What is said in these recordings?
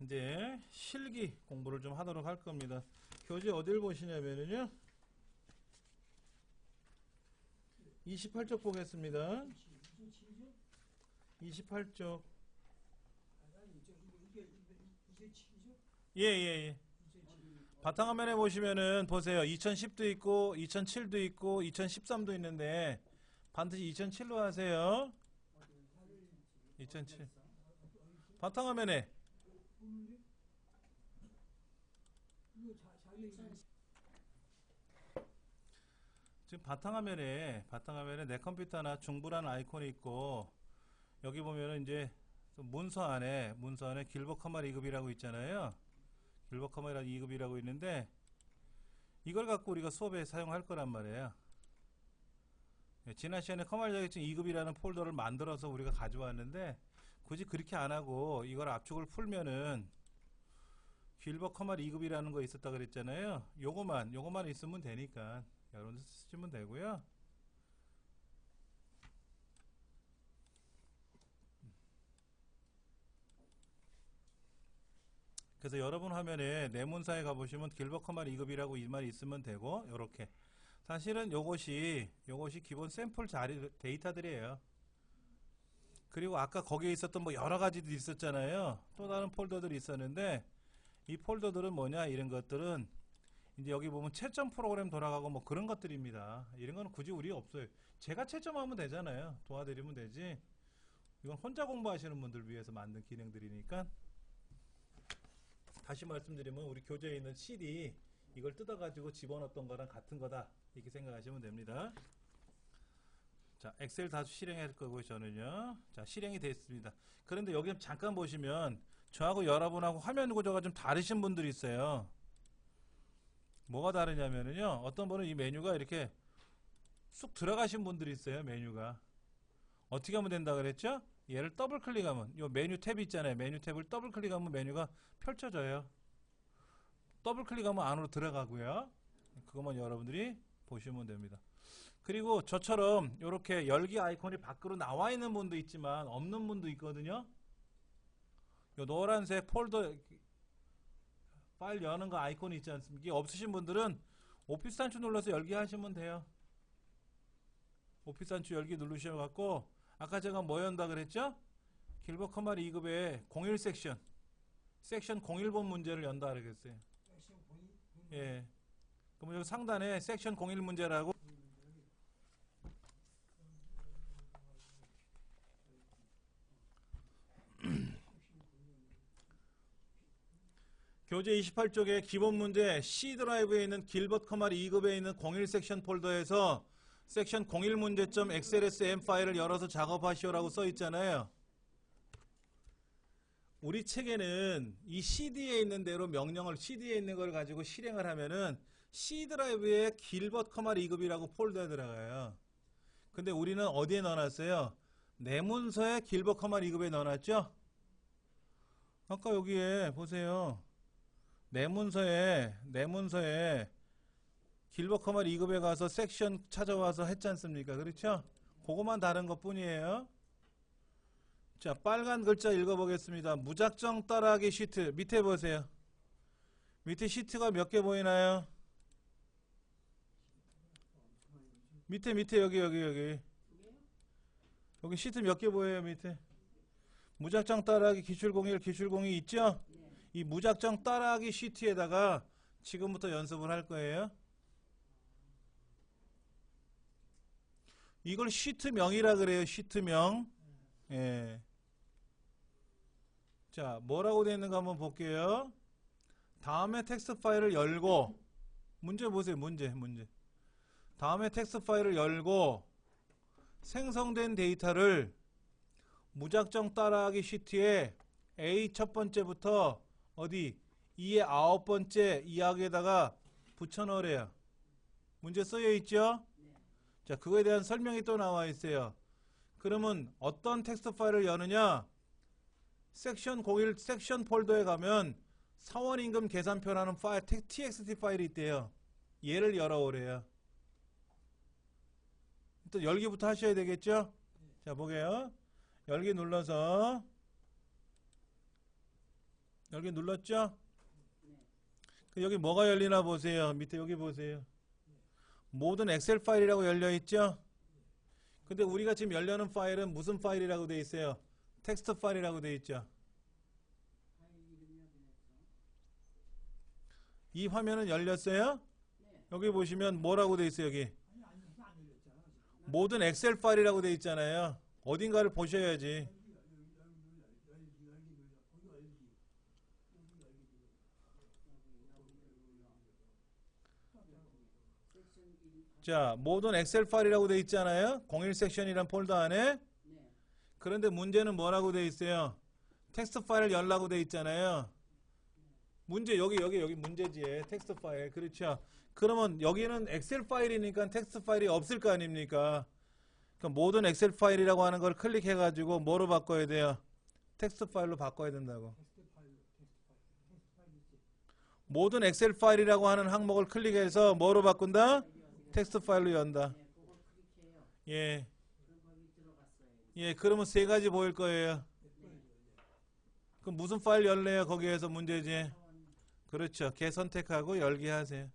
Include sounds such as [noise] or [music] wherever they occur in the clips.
이제 실기 공부를 좀 하도록 할 겁니다. 교재 어딜 보시냐면요. 28쪽 보겠습니다. 28쪽. 예, 예, 예. 바탕화면에 보시면은 보세요. 2010도 있고 2007도 있고 2013도 있는데 반드시 2007로 하세요. 2007. 바탕화면에 지금 바탕화면에 바탕화면에 내 컴퓨터나 중부라는 아이콘이 있고 여기 보면은 이제 문서 안에 문서 안에 길버 커말 2급이라고 있잖아요. 길버 커말 2급이라고 있는데 이걸 갖고 우리가 수업에 사용할 거란 말이에요. 예, 지난 시간에 커말 자격증 2급이라는 폴더를 만들어서 우리가 가져왔는데 굳이 그렇게 안 하고 이걸 압축을 풀면은 길버 커말 2급이라는 거 있었다 그랬잖아요. 요거만 요거만 있으면 되니까 여러분들 쓰시면 되고요. 그래서 여러분 화면에 내문사에 가보시면 길버 커말 2급이라고 이 말이 있으면 되고 요렇게 사실은 요것이 요것이 기본 샘플 자리 데이터들이에요. 그리고 아까 거기에 있었던 뭐 여러 가지도 있었잖아요. 또 다른 폴더들이 있었는데 이 폴더들은 뭐냐 이런 것들은 이제 여기 보면 채점 프로그램 돌아가고 뭐 그런 것들입니다. 이런 건 굳이 우리 없어요. 제가 채점하면 되잖아요. 도와드리면 되지. 이건 혼자 공부하시는 분들 위해서 만든 기능들이니까 다시 말씀드리면 우리 교재에 있는 CD 이걸 뜯어가지고 집어넣었던 거랑 같은 거다 이렇게 생각하시면 됩니다. 자, 엑셀 다 실행할 거고요, 저는요. 자, 실행이 됐습니다. 그런데 여기 잠깐 보시면 저하고 여러분하고 화면 구조가 좀 다르신 분들이 있어요. 뭐가 다르냐면요. 어떤 분은 이 메뉴가 이렇게 쑥 들어가신 분들이 있어요, 메뉴가. 어떻게 하면 된다 그랬죠? 얘를 더블 클릭하면 요 메뉴 탭 있잖아요. 메뉴 탭을 더블 클릭하면 메뉴가 펼쳐져요. 더블 클릭하면 안으로 들어가고요. 그것만 여러분들이 보시면 됩니다. 그리고 저처럼 이렇게 열기 아이콘이 밖으로 나와 있는 분도 있지만 없는 분도 있거든요. 요 노란색 폴더 파일 여는 거 아이콘이 있지 않습니까? 이게 없으신 분들은 오피스 단추 눌러서 열기 하시면 돼요. 오피스 단추 열기 누르셔 갖고 아까 제가 뭐 연다 그랬죠? 길버 커마리 2급의 01 섹션 섹션 01번 문제를 연다 그랬어요. 예. 그러면 여기 상단에 섹션 01 문제라고 교재 28쪽에 기본 문제 C 드라이브에 있는 길버트 커마리 2급에 있는 01 섹션 폴더에서 섹션 01 문제점 XLSM 파일을 열어서 작업하시오라고 써 있잖아요. 우리 책에는 이 CD에 있는 대로 명령을 CD에 있는 걸 가지고 실행을 하면은 C 드라이브에 길버트 커마리 2급이라고 폴더에 들어가요. 근데 우리는 어디에 넣어놨어요? 내 문서에 길버트 커마리 2급에 넣어놨죠? 아까 여기에 보세요. 내 문서에 내 문서에 길버 커말 2급에 가서 섹션 찾아와서 했지 않습니까? 그렇죠? 그거만 다른 것 뿐이에요. 자, 빨간 글자 읽어보겠습니다. 무작정 따라하기 시트. 밑에 보세요. 밑에 시트가 몇 개 보이나요? 밑에, 밑에, 여기, 여기, 여기. 여기 시트 몇 개 보여요, 밑에? 무작정 따라하기 기출공일, 기출공이 있죠? 이 무작정 따라하기 시트에다가 지금부터 연습을 할 거예요. 이걸 시트명이라 그래요. 시트명. 예. 자, 뭐라고 되어 있는가 한번 볼게요. 다음에 텍스트 파일을 열고 문제 보세요. 문제, 문제. 다음에 텍스트 파일을 열고 생성된 데이터를 무작정 따라하기 시트에 A 첫 번째부터 어디 2의 아홉 번째 이야기에다가 붙여 넣으래요. 문제 쓰여 있죠? 자, 그거에 대한 설명이 또 나와 있어요. 그러면 어떤 텍스트 파일을 여느냐? 섹션 01 섹션 폴더에 가면 사원 임금 계산표라는 파일 txt 파일이 있대요. 얘를 열어오래요. 또 열기부터 하셔야 되겠죠? 자, 보게요. 열기 눌러서 여기 눌렀죠? 그 여기 뭐가 열리나 보세요. 밑에 여기 보세요. 모든 엑셀 파일이라고 열려 있죠? 근데 우리가 지금 열려는 파일은 무슨 파일이라고 돼 있어요? 텍스트 파일이라고 돼 있죠. 이 화면은 열렸어요? 여기 보시면 뭐라고 돼 있어요, 여기? 모든 엑셀 파일이라고 돼 있잖아요. 어딘가를 보셔야지. 자, 모든 엑셀 파일이라고 돼 있잖아요. 01 섹션이란 폴더 안에. 그런데 문제는 뭐라고 돼 있어요? 텍스트 파일을 열라고 돼 있잖아요. 문제 여기 여기 여기 문제지. 텍스트 파일. 그렇죠. 그러면 여기는 엑셀 파일이니까 텍스트 파일이 없을 거 아닙니까? 그럼 모든 엑셀 파일이라고 하는 걸 클릭해 가지고 뭐로 바꿔야 돼요? 텍스트 파일로 바꿔야 된다고. 모든 엑셀 파일이라고 하는 항목을 클릭해서 뭐로 바꾼다? 텍스트 파일로 연다. 예. 예, 그러면 세 가지 보일 거예요. 그럼 무슨 파일 열래요? 거기에서 문제지. 그렇죠. 걔 선택하고 열기 하세요.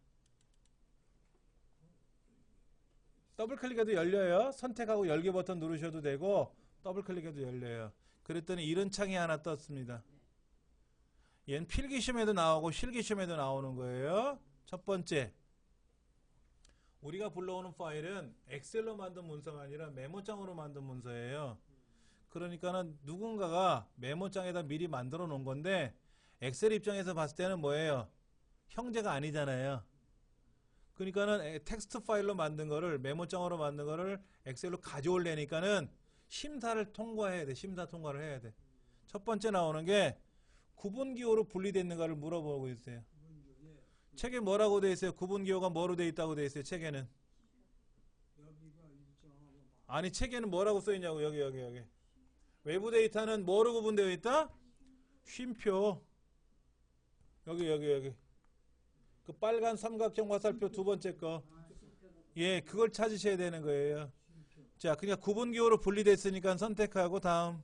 더블 클릭해도 열려요. 선택하고 열기 버튼 누르셔도 되고 더블 클릭해도 열려요. 그랬더니 이런 창이 하나 떴습니다. 얘는 필기시험에도 나오고 실기시험에도 나오는 거예요. 첫 번째. 우리가 불러오는 파일은 엑셀로 만든 문서가 아니라 메모장으로 만든 문서예요. 그러니까는 누군가가 메모장에다 미리 만들어 놓은 건데 엑셀 입장에서 봤을 때는 뭐예요? 형제가 아니잖아요. 그러니까는 에- 텍스트 파일로 만든 거를 메모장으로 만든 거를 엑셀로 가져올래니까는 심사를 통과해야 돼. 심사 통과를 해야 돼. 첫 번째 나오는 게 구분 기호로 분리됐는가를 물어보고 있어요. 책에 뭐라고 돼 있어요? 구분 기호가 뭐로 돼 있다고 돼 있어요? 책에는 아니 책에는 뭐라고 써 있냐고 여기 여기 여기 외부 데이터는 뭐로 구분되어 있다? 쉼표 여기 여기 여기 그 빨간 삼각형 화살표 두 번째 거 예, 그걸 찾으셔야 되는 거예요. 자, 그냥 구분 기호로 분리됐으니까 선택하고 다음.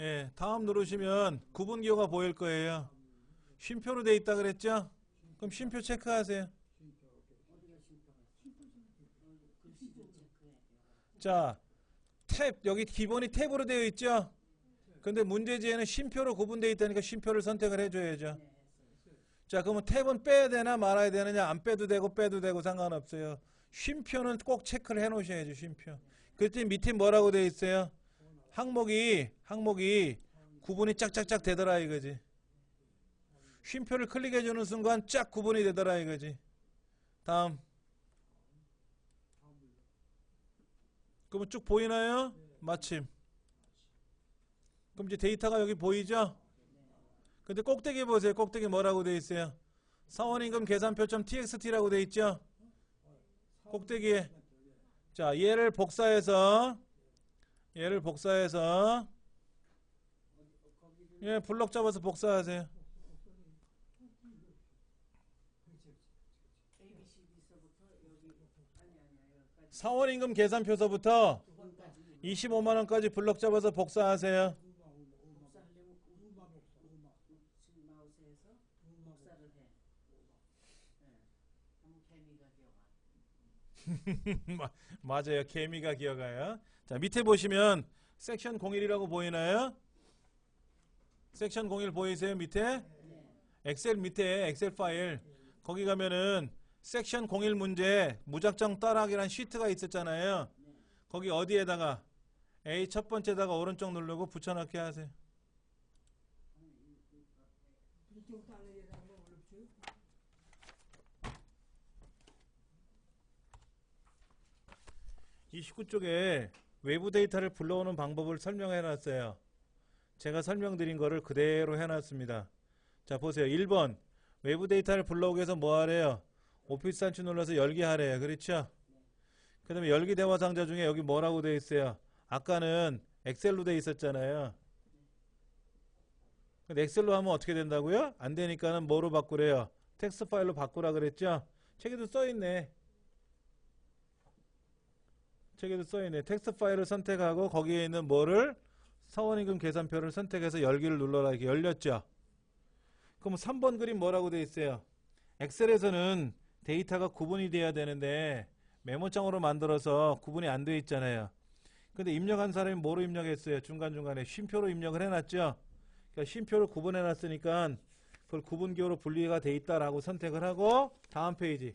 예, 다음 누르시면 구분 기호가 보일 거예요. 쉼표로 돼 있다 그랬죠? 그럼 쉼표 체크하세요. 자, 탭 여기 기본이 탭으로 되어 있죠? 근데 문제지에는 쉼표로 구분되어 있다니까 쉼표를 선택을 해줘야죠. 자, 그러면 탭은 빼야 되나 말아야 되느냐? 안 빼도 되고 빼도 되고 상관없어요. 쉼표는 꼭 체크를 해 놓으셔야죠, 쉼표. 그랬더니 밑에 뭐라고 되어 있어요? 항목이, 항목이 구분이 짝짝짝 되더라 이거지. 쉼표를 클릭해 주는 순간 쫙 구분이 되더라 이거지. 다음. 그러면 쭉 보이나요? 마침. 그럼 이제 데이터가 여기 보이죠? 근데 꼭대기 보세요. 꼭대기 뭐라고 돼 있어요? 사원임금 계산표.txt라고 돼 있죠? 꼭대기에. 자, 얘를 복사해서 얘를 복사해서 예, 블럭 잡아서 복사하세요. 사원임금 계산표서부터 25만 원까지 블럭 잡아서 복사하세요. 마- [laughs] 맞아요. 개미가 기어가요. 자, 밑에 보시면 섹션 01이라고 보이나요? 섹션 01 보이세요? 밑에? 엑셀 밑에 엑셀 파일 거기 가면은 섹션 01 문제 무작정 따라하기란 시트가 있었잖아요. 거기 어디에다가 A 첫 번째다가 오른쪽 누르고 붙여넣기 하세요. 이 19쪽에 외부 데이터를 불러오는 방법을 설명해 놨어요. 제가 설명드린 거를 그대로 해 놨습니다. 자, 보세요. 1번. 외부 데이터를 불러오기 위해서 뭐 하래요? 오피스 단추 눌러서 열기 하래요. 그렇죠? 그 다음에 열기 대화 상자 중에 여기 뭐라고 돼 있어요? 아까는 엑셀로 돼 있었잖아요. 근데 엑셀로 하면 어떻게 된다고요? 안 되니까는 뭐로 바꾸래요? 텍스트 파일로 바꾸라 그랬죠? 책에도 써 있네. 책에도 써 있네. 텍스트 파일을 선택하고 거기에 있는 뭐를 사원임금 계산표를 선택해서 열기를 눌러라 이렇게 열렸죠. 그럼 3번 그림 뭐라고 돼 있어요? 엑셀에서는 데이터가 구분이 돼야 되는데 메모장으로 만들어서 구분이 안 돼 있잖아요. 근데 입력한 사람이 뭐로 입력했어요? 중간중간에 쉼표로 입력을 해놨죠. 그러니까 쉼표를 구분해 놨으니까 그걸 구분기호로 분리가 돼 있다라고 선택을 하고 다음 페이지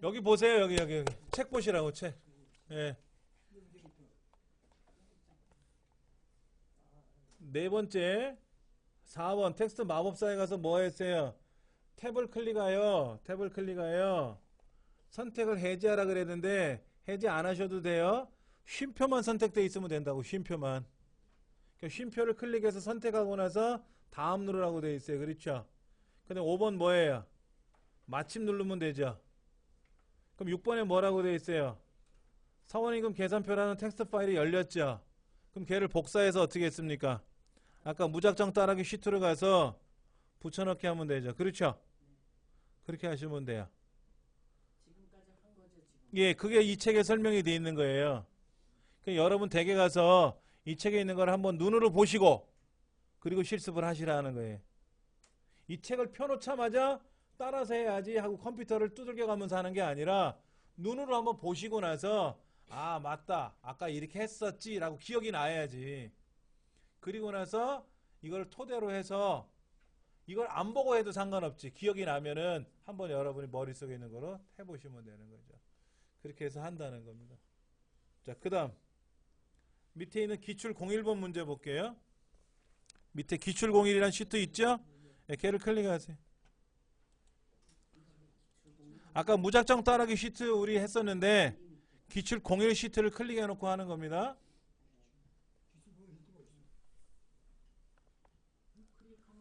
여기 보세요 여기 여기 여기. 책 보시라고 책. 예. 네 번째. 4번. 텍스트 마법사에 가서 뭐 했어요? 탭을 클릭하여 탭을 클릭하여 선택을 해제하라 그랬는데 해제 안 하셔도 돼요. 쉼표만 선택돼 있으면 된다고 쉼표만. 그러니까 쉼표를 클릭해서 선택하고 나서 다음 누르라고 돼 있어요. 그렇죠? 근데 5번 뭐예요? 마침 누르면 되죠 그럼 6번에 뭐라고 돼 있어요 사원임금 계산표라는 텍스트 파일이 열렸죠 그럼 걔를 복사해서 어떻게 했습니까 아까 무작정 따라하기 시트로 가서 붙여넣기 하면 되죠 그렇죠 그렇게 하시면 돼요. 예, 그게 이 책에 설명이 되어 있는 거예요. 그 여러분 댁에 가서 이 책에 있는 걸 한번 눈으로 보시고 그리고 실습을 하시라는 거예요. 이 책을 펴놓자마자 따라서 해야지 하고 컴퓨터를 두들겨 가면서 하는 게 아니라 눈으로 한번 보시고 나서 아 맞다 아까 이렇게 했었지 라고 기억이 나야지. 그리고 나서 이걸 토대로 해서 이걸 안 보고 해도 상관없지. 기억이 나면은 한번 여러분이 머릿속에 있는 거로 해보시면 되는 거죠. 그렇게 해서 한다는 겁니다. 자, 그 다음. 밑에 있는 기출 01번 문제 볼게요. 밑에 기출 01이란 시트 있죠? 네, 걔를 클릭하세요. 아까 무작정 따라하기 시트 우리 했었는데 기출 01 시트를 클릭해 놓고 하는 겁니다.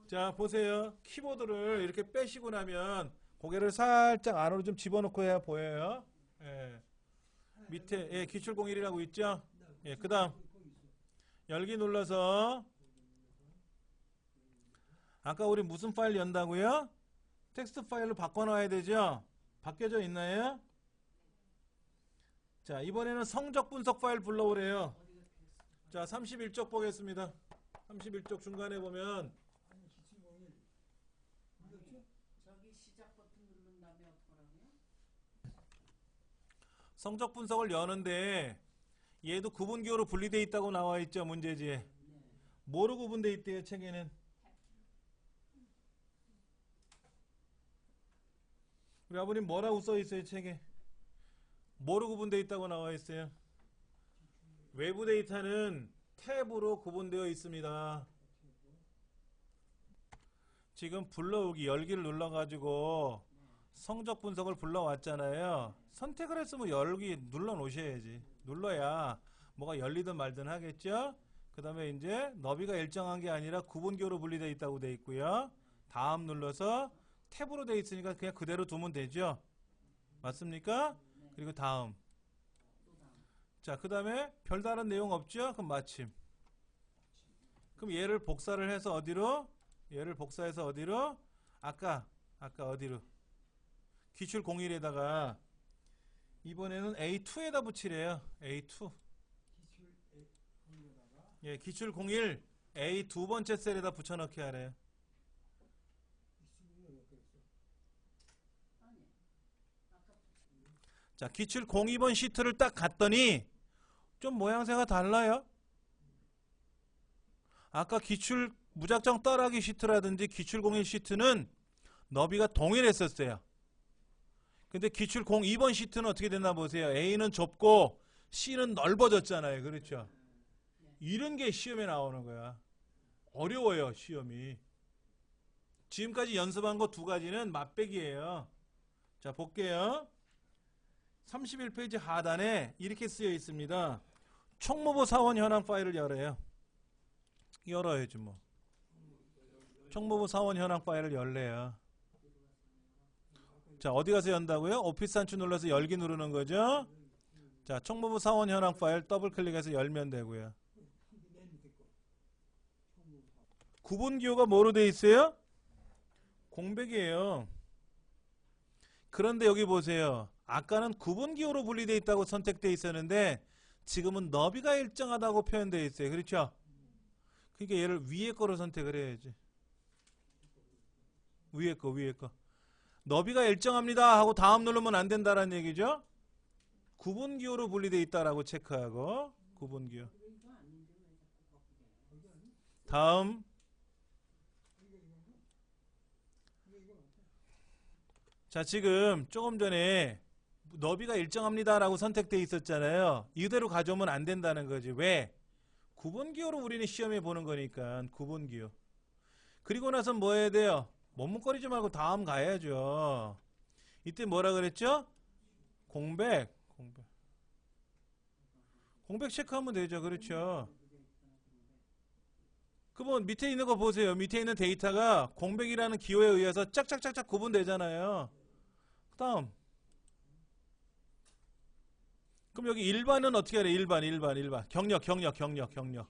자, 보세요. 키보드를 이렇게 빼시고 나면 고개를 살짝 안으로 좀 집어넣고 해야 보여요. 예. 밑에 예, 기출 01이라고 있죠? 예, 그 다음 열기 눌러서 아까 우리 무슨 파일 연다고요? 텍스트 파일로 바꿔 놔야 되죠? 바뀌어져 있나요? 자, 이번에는 성적 분석 파일 불러오래요. 자, 31쪽 보겠습니다. 31쪽 중간에 보면? 성적 분석을 여는데 얘도 구분기호로 분리되어 있다고 나와 있죠 문제지에 뭐로 구분되어 있대요 책에는 우리 아버님 뭐라고 써 있어요 책에 뭐로 구분되어 있다고 나와 있어요 외부 데이터는 탭으로 구분되어 있습니다 지금 불러오기 열기를 눌러가지고 성적 분석을 불러왔잖아요. 선택을 했으면 열기 눌러 놓으셔야지. 눌러야 뭐가 열리든 말든 하겠죠? 그 다음에 이제 너비가 일정한 게 아니라 구분기호로 분리되어 있다고 돼 있고요. 다음 눌러서 탭으로 돼 있으니까 그냥 그대로 두면 되죠? 맞습니까? 그리고 다음. 자, 그 다음에 별다른 내용 없죠? 그럼 마침. 그럼 얘를 복사를 해서 어디로? 얘를 복사해서 어디로? 아까, 아까 어디로? 기출 01에다가 이번에는 A2에다 붙이래요. A2. 예, 기출 01 A 두 번째 셀에다 붙여넣기 하래요. 아니. 아까 자, 기출 02번 시트를 딱 갔더니 좀 모양새가 달라요. 아까 기출 무작정 따라하기 시트라든지 기출 01 시트는 너비가 동일했었어요. 근데 기출 02번 시트는 어떻게 됐나 보세요. A는 좁고 C는 넓어졌잖아요. 그렇죠? 이런 게 시험에 나오는 거야. 어려워요, 시험이. 지금까지 연습한 거 두 가지는 맛배기예요. 자, 볼게요. 31페이지 하단에 이렇게 쓰여 있습니다. 총무부 사원 현황 파일을 열어요. 열어야지 뭐. 총무부 사원 현황 파일을 열래요. 자, 어디 가서 연다고요? 오피스 한추 눌러서 열기 누르는 거죠? 자, 총무부 사원 현황 파일 더블 클릭해서 열면 되고요. 구분 기호가 뭐로 돼 있어요? 공백이에요. 그런데 여기 보세요. 아까는 구분 기호로 분리되어 있다고 선택되어 있었는데 지금은 너비가 일정하다고 표현되어 있어요. 그렇죠? 그러니까 얘를 위에 거로 선택을 해야지. 위에 거, 위에 거. 너비가 일정합니다 하고 다음 누르면 안 된다라는 얘기죠. 구분 기호로 분리되어 있다라고 체크하고 구분 기호. 이거 아닌데 왜 자꾸 거꾸로 해? 다음 자 지금 조금 전에 너비가 일정합니다라고 선택돼 있었잖아요. 이대로 가져오면 안 된다는 거지. 왜? 구분 기호로 우리는 시험에 보는 거니까 구분 기호. 그리고 나서 뭐 해야 돼요? 머뭇거리지 말고 다음 가야죠. 이때 뭐라 그랬죠? 공백. 공백. 공백 체크하면 되죠. 그렇죠. 그러면 밑에 있는 거 보세요. 밑에 있는 데이터가 공백이라는 기호에 의해서 짝짝짝짝 구분되잖아요. 그 다음. 그럼 여기 일반은 어떻게 하래? 일반, 일반, 일반. 경력, 경력, 경력, 경력.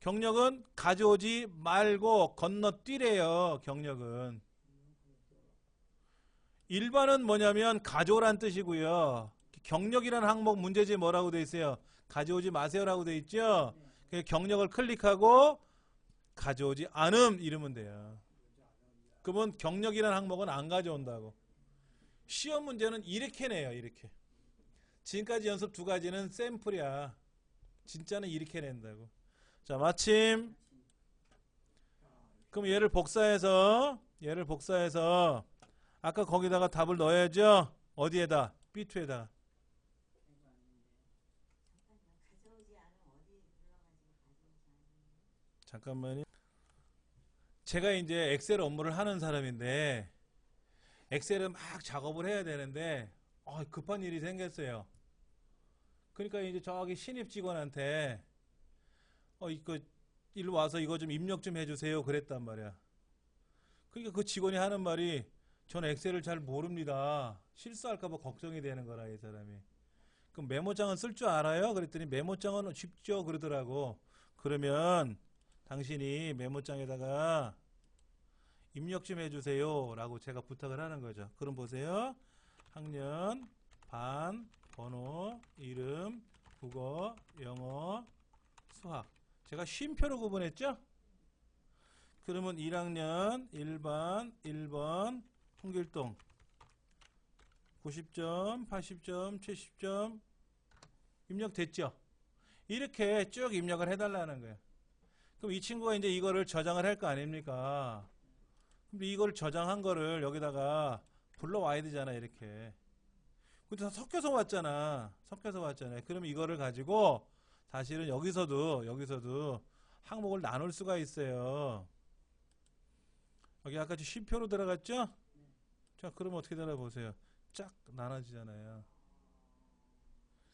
경력은 가져오지 말고 건너뛰래요. 경력은. 일반은 뭐냐면 가져오란 뜻이고요. 경력이라는 항목 문제지 뭐라고 돼 있어요? 가져오지 마세요라고 돼 있죠? 그 경력을 클릭하고 가져오지 않음 이러면 돼요. 그러면 경력이라는 항목은 안 가져온다고. 시험 문제는 이렇게 내요. 이렇게. 지금까지 연습 두 가지는 샘플이야. 진짜는 이렇게 낸다고. 자, 마침 그럼 얘를 복사해서 얘를 복사해서 아까 거기다가 답을 넣어야죠. 어디에다? B2에다. 가져오지 않으면 어디 불러가지고 가져오지 않으면 잠깐만요. 제가 이제 엑셀 업무를 하는 사람인데 엑셀을 막 작업을 해야 되는데 어, 급한 일이 생겼어요. 그러니까 이제 저기 신입 직원한테 어 이거 일로 와서 이거 좀 입력 좀 해주세요. 그랬단 말이야. 그러니까 그 직원이 하는 말이 저는 엑셀을 잘 모릅니다. 실수할까봐 걱정이 되는 거라 이 사람이. 그럼 메모장은 쓸 줄 알아요? 그랬더니 메모장은 쉽죠 그러더라고. 그러면 당신이 메모장에다가 입력 좀 해주세요 라고 제가 부탁을 하는 거죠 그럼 보세요 학년, 반, 번호, 이름, 국어, 영어, 수학. 제가 쉼표로 구분했죠? 그러면 1학년 1반 1번 홍길동. 90점, 80점, 70점. 입력됐죠? 이렇게 쭉 입력을 해달라는 거예요. 그럼 이 친구가 이제 이거를 저장을 할 거 아닙니까? 근데 이걸 저장한 거를 여기다가 불러와야 되잖아, 이렇게. 근데 다 섞여서 왔잖아. 섞여서 왔잖아요. 그러면 이거를 가지고 사실은 여기서도, 여기서도 항목을 나눌 수가 있어요. 여기 아까 쉼표로 들어갔죠? 자, 그러면 어떻게 되나 보세요. 쫙 나눠지잖아요.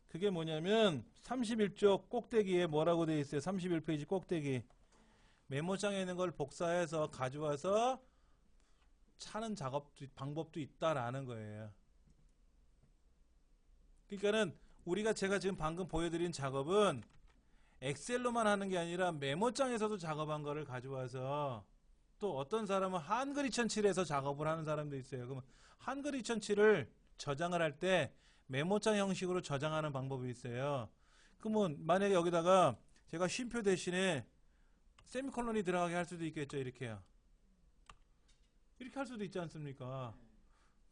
그게 뭐냐면 31쪽 꼭대기에 뭐라고 돼 있어요? 31페이지 꼭대기. 메모장에 있는 걸 복사해서 가져와서 차는 작업도 방법도 있다라는 거예요. 그러니까는 우리가 제가 지금 방금 보여드린 작업은 엑셀로만 하는 게 아니라 메모장에서도 작업한 거를 가져와서 또 어떤 사람은 한글 2007에서 작업을 하는 사람도 있어요. 그러면 한글 2007을 저장을 할 때 메모장 형식으로 저장하는 방법이 있어요. 그러면 만약에 여기다가 제가 쉼표 대신에 세미콜론이 들어가게 할 수도 있겠죠. 이렇게요. 이렇게 할 수도 있지 않습니까?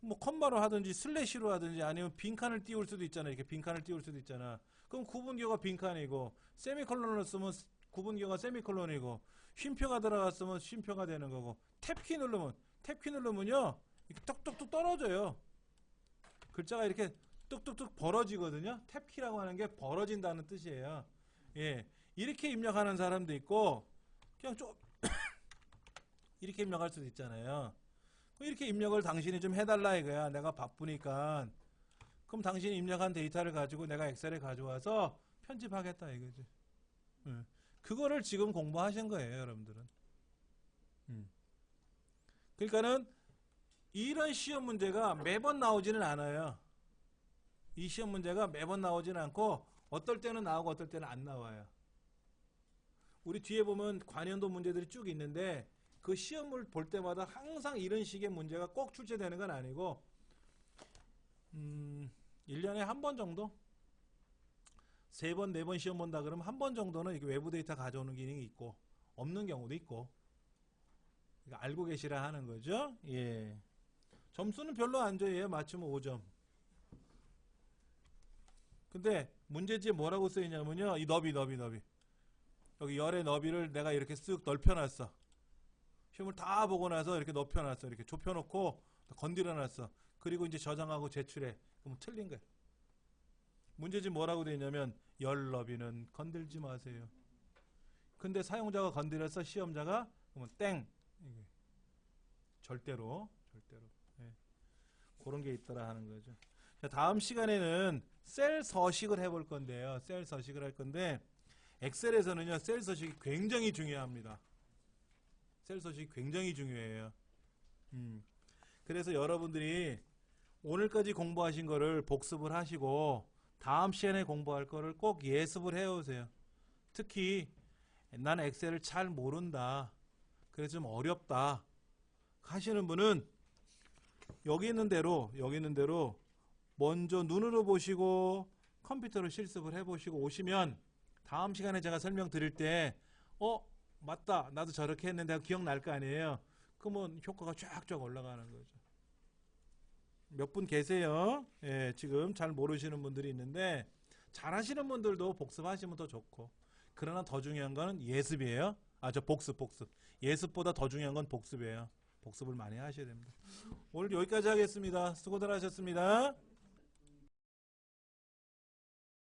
뭐 컴마로 하든지 슬래시로 하든지 아니면 빈칸을 띄울 수도 있잖아. 이렇게 빈칸을 띄울 수도 있잖아. 그럼 구분기호가 빈칸이고 세미콜론을 쓰면 구분기호가 세미콜론이고 쉼표가 들어갔으면 쉼표가 되는 거고 탭키 누르면 탭키 누르면요 이렇게 뚝뚝뚝 떨어져요. 글자가 이렇게 뚝뚝뚝 벌어지거든요. 탭키라고 하는 게 벌어진다는 뜻이에요. 예, 이렇게 입력하는 사람도 있고 그냥 좀 [coughs] 이렇게 입력할 수도 있잖아요. 그럼 이렇게 입력을 당신이 좀 해달라 이거야. 내가 바쁘니까. 그럼 당신이 입력한 데이터를 가지고 내가 엑셀에 가져와서 편집하겠다 이거지. 예. 그거를 지금 공부하신 거예요, 여러분들은. 음. 그러니까는 이런 시험 문제가 매번 나오지는 않아요. 이 시험 문제가 매번 나오지는 않고 어떨 때는 나오고 어떨 때는 안 나와요. 우리 뒤에 보면 관연도 문제들이 쭉 있는데 그 시험을 볼 때마다 항상 이런 식의 문제가 꼭 출제되는 건 아니고 음, 1년에 한 번 정도 세 번, 네 번 시험 본다 그러면 한 번 정도는 이렇게 외부 데이터 가져오는 기능이 있고 없는 경우도 있고 그러니까 알고 계시라 하는 거죠. 예. 점수는 별로 안 줘요. 맞추면 5점. 근데 문제지에 뭐라고 쓰이냐면요. 이 너비, 너비, 너비. 여기 열의 너비를 내가 이렇게 쓱 넓혀놨어. 시험을 다 보고 나서 이렇게 높여놨어. 이렇게 좁혀놓고 건드려놨어. 그리고 이제 저장하고 제출해. 그럼 틀린 거야. 문제지 뭐라고 되어 있냐면 열 너비는 건들지 마세요. 근데 사용자가 건드려서 시험자가 그러면 땡. 절대로 절대로. 예. 그런 게 있더라 하는 거죠. 자, 다음 시간에는 셀 서식을 해볼 건데요. 셀 서식을 할 건데 엑셀에서는요 셀 서식이 굉장히 중요합니다. 셀 서식이 굉장히 중요해요. 음. 그래서 여러분들이 오늘까지 공부하신 거를 복습을 하시고 다음 시간에 공부할 거를 꼭 예습을 해오세요. 특히 나는 엑셀을 잘 모른다. 그래서 좀 어렵다. 하시는 분은 여기 있는 대로 여기 있는 대로 먼저 눈으로 보시고 컴퓨터로 실습을 해보시고 오시면 다음 시간에 제가 설명드릴 때 어? 맞다. 나도 저렇게 했는데 기억날 거 아니에요. 그러면 효과가 쫙쫙 올라가는 거죠. 몇 분 계세요. 예, 지금 잘 모르시는 분들이 있는데 잘 하시는 분들도 복습하시면 더 좋고 그러나 더 중요한 거는 예습이에요. 아, 저 복습, 복습. 예습보다 더 중요한 건 복습이에요. 복습을 많이 하셔야 됩니다. 오늘 여기까지 하겠습니다. 수고들 하셨습니다.